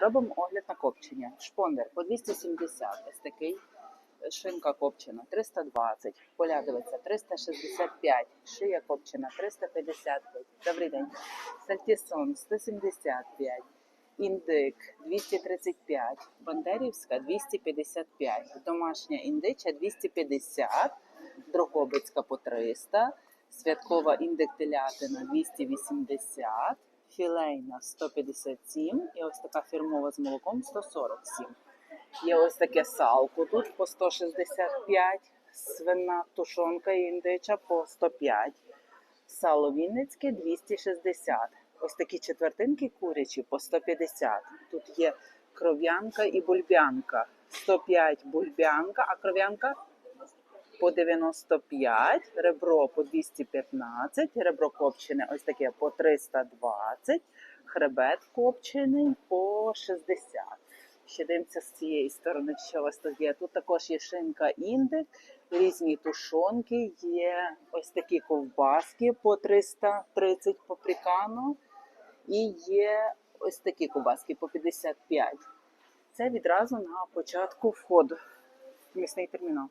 Робимо огляд на копчення. Шпондер по 270, ось такий. Шинка копчена 320, полядовиця 365, шия копчена 355. Добрий день. Сальтісон 175, індик 235, бандерівська 255, домашня індича 250, дрогобицька по 300, святкова індик телятина 280, філейна 157 і ось така фірмова з молоком 147. Є ось таке салко тут по 165, свина тушонка індича по 105, сало вінницьке 260. Ось такі четвертинки курячі по 150. Тут є кров'янка і бульбянка. 105 бульбянка, а кров'янка по 95, ребро по 215, ребро копчене ось таке по 320, хребет копчений по 60. Ще дивимося з цієї сторони, що у вас тут є. Тут також є шинка індик, різні тушонки, є ось такі ковбаски по 330 паприкано. І є ось такі ковбаски по 55. Це відразу на початку входу місний термінал.